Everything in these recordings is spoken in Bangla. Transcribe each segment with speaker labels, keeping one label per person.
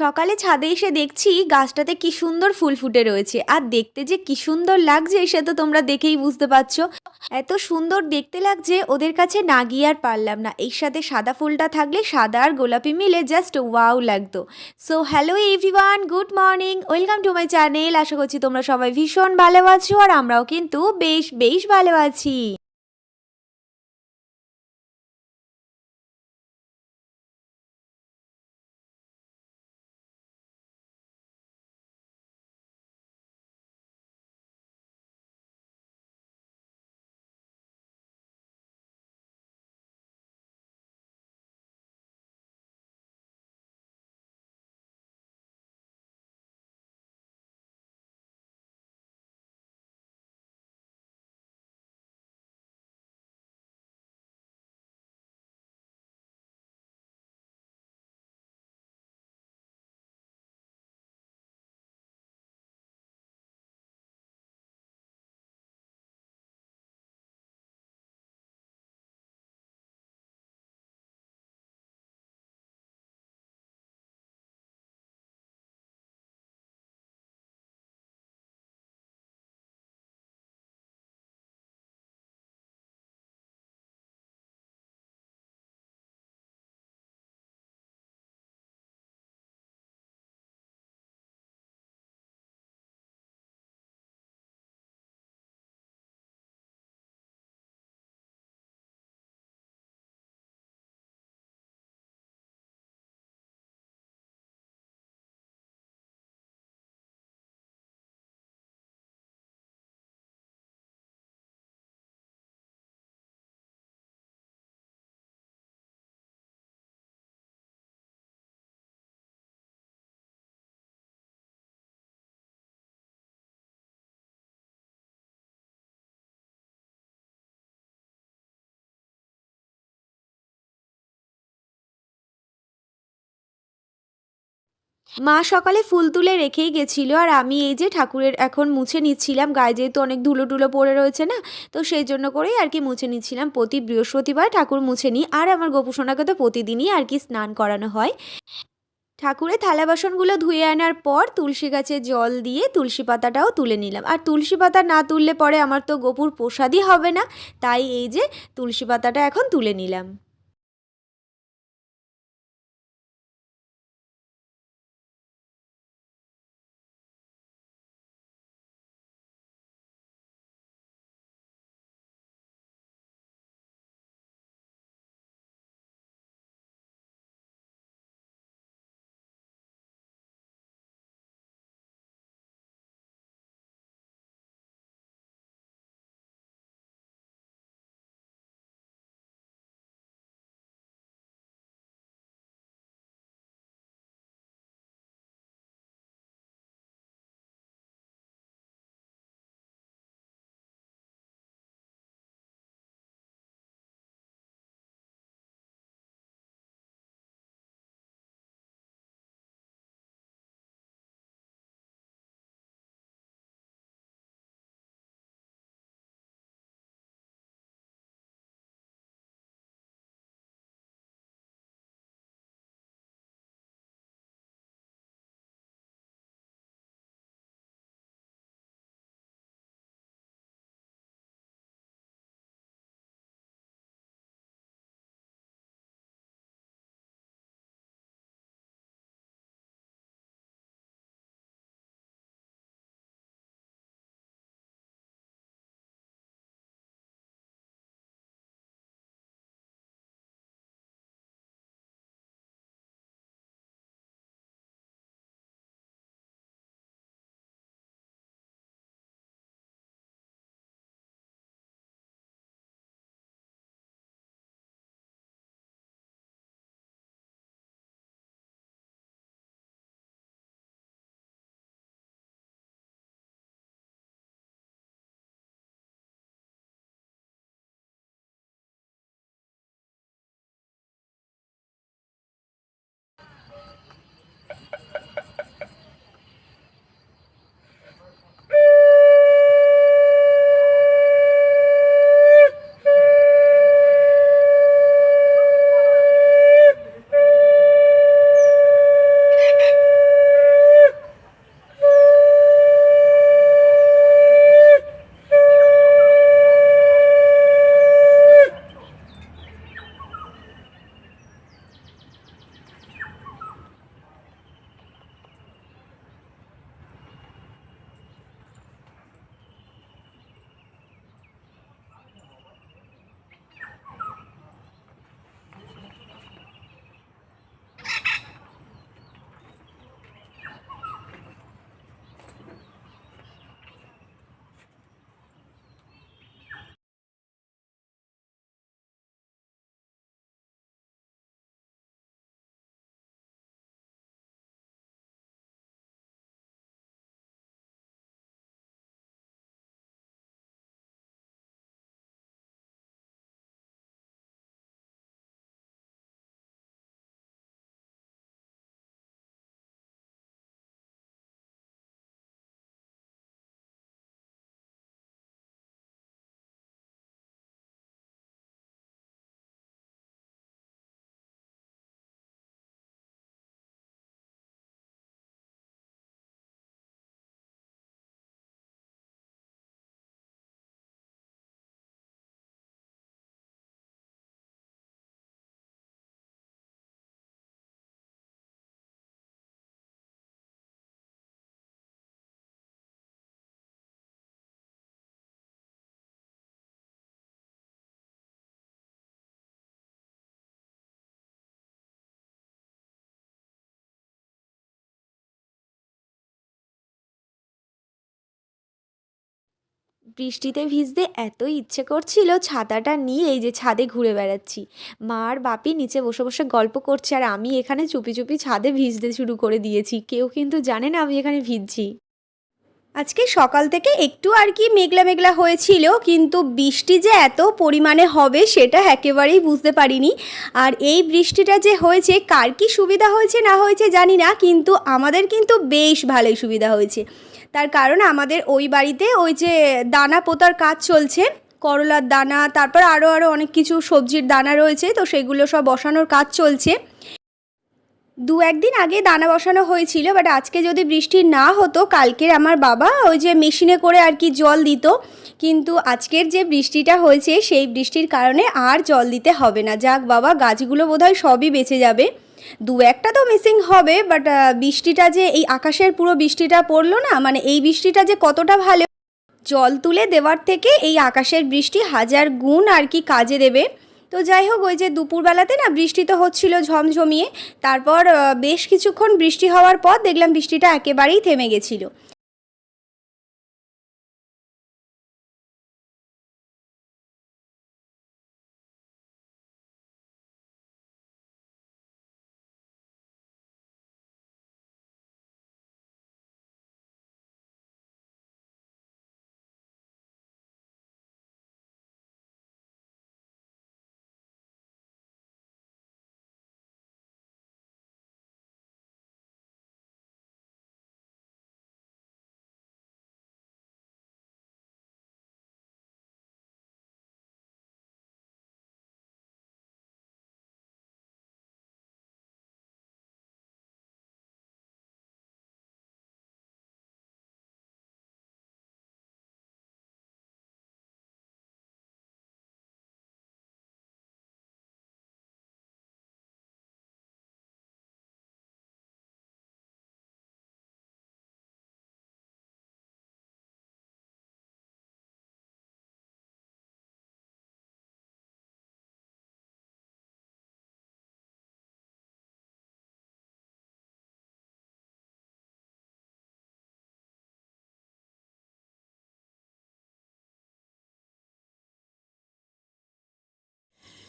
Speaker 1: সকালে ছাদে এসে দেখছি গাছটাতে কি সুন্দর ফুল ফুটে রয়েছে। আর দেখতে যে কি সুন্দর লাগছে, সে তো তোমরা দেখেই বুঝতে পারছ। এত সুন্দর দেখতে লাগছে, ওদের কাছে না গিয়ে আর পারলাম না। এর সাথে সাদা ফুলটা থাকলে সাদা আর গোলাপি মিলে জাস্ট ওয়াও লাগতো। So hello everyone good morning welcome to my channel আশা করছি তোমরা সবাই ভীষণ ভালো আছো, আর আমরাও কিন্তু বেশ বেশ ভালো আছি। মা সকালে ফুল তুলে রেখেই গেছিল আর আমি এই যে ঠাকুরের এখন মুছে নিচ্ছিলাম, গায়ে যেহেতু অনেক ধুলো টুলো পড়ে রয়েছে না, তো সেই জন্য করেই আর কি মুছে নিচ্ছিলাম। প্রতি বৃহস্পতিবার ঠাকুর মুছে নিই আর আমার গোপুসোনাকে তো প্রতিদিনই আর কি স্নান করানো হয়। ঠাকুরের থালা বাসনগুলো ধুয়ে আনার পর তুলসী গাছে জল দিয়ে তুলসী পাতাটাও তুলে নিলাম। আর তুলসী পাতা না তুললে পরে আমার তো গোপুর প্রসাদই হবে না, তাই এই যে তুলসী পাতাটা এখন তুলে নিলাম। বৃষ্টিতে ভিজতে এত ইচ্ছে করছিল ছাতাটা নিয়ে এই যে ছাদে ঘুরে বেড়াচ্ছি। মা আর বাপি নিচে বসে বসে গল্প করছে আর আমি এখানে চুপি চুপি ছাদে ভিজতে শুরু করে দিয়েছি। কেউ কিন্তু জানে না আমি এখানে ভিজছি। আজকে সকাল থেকে একটু আর কি মেঘলা মেঘলা হয়েছিল, কিন্তু বৃষ্টি যে এত পরিমাণে হবে সেটা একেবারেই বুঝতে পারিনি। আর এই বৃষ্টিটা যে হয়েছে, কার কি সুবিধা হয়েছে না হয়েছে জানি না, কিন্তু আমাদের কিন্তু বেশ ভালোই সুবিধা হয়েছে। তার কারণ আমাদের ওই বাড়িতে ওই যে দানা পোতার কাজ চলছে, করলার দানা, তারপর আরও আরও অনেক কিছু সবজির দানা রয়েছে, তো সেগুলো সব বসানোর কাজ চলছে। দু একদিন আগে দানা বসানো হয়েছিল বাট আজকে যদি বৃষ্টি না হতো, কালকের আমার বাবা ওই যে মেশিনে করে আর কি জল দিত, কিন্তু আজকের যে বৃষ্টিটা হয়েছে, সেই বৃষ্টির কারণে আর জল দিতে হবে না। যাক বাবা, গাছগুলো বোধহয় সবই বেঁচে যাবে। দু একটা তো মিসিং হবে বাট বৃষ্টিটা যে এই আকাশের পুরো বৃষ্টিটা পড়ল না মানে এই বৃষ্টিটা যে কতটা ভালো, জল তুলে দেওয়ার থেকে এই আকাশের বৃষ্টি হাজার গুণ আর কি কাজে দেবে। তো যাই হোক, ওই যে দুপুরবেলাতে না বৃষ্টি তো হচ্ছিল ঝমঝমিয়ে, তারপর বেশ কিছুক্ষণ বৃষ্টি হওয়ার পর দেখলাম বৃষ্টিটা একেবারেই থেমে গেছিল।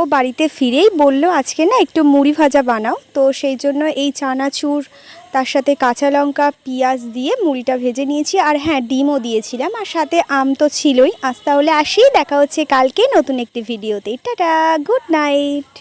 Speaker 1: ও বাড়িতে ফিরেই বলল, আজকে না একটু মুড়ি ভাজা বানাও। তো সেই জন্য এই চানাচুর, তার সাথে কাঁচা লঙ্কা, পেঁয়াজ দিয়ে মুড়িটা ভেজে নিয়েছি। আর হ্যাঁ ডিমও দিয়েছিলাম, আর সাথে আম তো ছিলই। আজ তাহলে আসি, দেখা হচ্ছে কালকে নতুন একটি ভিডিওতে। টাটা, গুড নাইট।